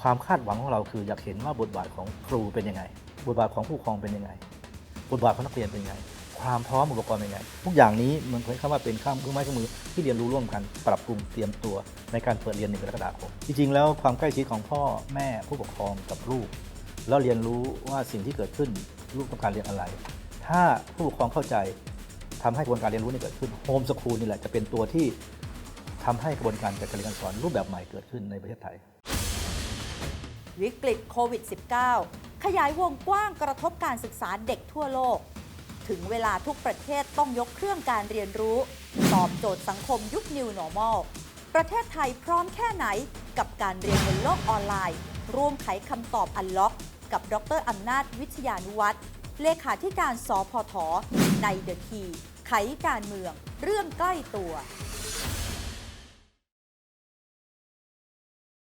ความคาดหวังของเราคืออยากเห็นว่าบทบาทของครูเป็นยังไง บทบาทของผู้ปกครองเป็นยังไง บทบาทของนักเรียนเป็นยังไง ความพร้อมอุปกรณ์เป็นยังไง ทุกอย่างนี้มันเคยคำว่าเป็นข้ามเครื่องไม้เครื่องมือที่เรียนรู้ร่วมกัน ปรับปรุงเตรียมตัวในการเปิดเรียนหนึ่งกรกฎาคม จริงๆ แล้วความใกล้ชิดของพ่อแม่ผู้ปกครองกับลูก แล้วเรียนรู้ว่าสิ่งที่เกิดขึ้นลูกต้องการเรียนอะไร ถ้าผู้ปกครองเข้าใจทำให้กระบวนการเรียนรู้นี่เกิดขึ้นโฮมสคูลนี่แหละจะเป็นตัวที่ทำให้กระบวนการการเรียนการสอนรูปแบบใหม่เกิดขึ้นในประเทศไทย วิกฤตโควิด -19 ขยายวงกว้างกระทบการศึกษาเด็กทั่วโลก ถึงเวลาทุกประเทศต้องยกเครื่องการเรียนรู้ ตอบโจทย์สังคมยุค New Normal ประเทศไทยพร้อมแค่ไหนกับการเรียนบนโลกออนไลน์ ร่วมไขคำตอบอันล็อก กับดรอำนาจวิทยานุวัตรเลขาธิการสพทในเดอะคีไขการเมือง เรื่องใกล้ตัว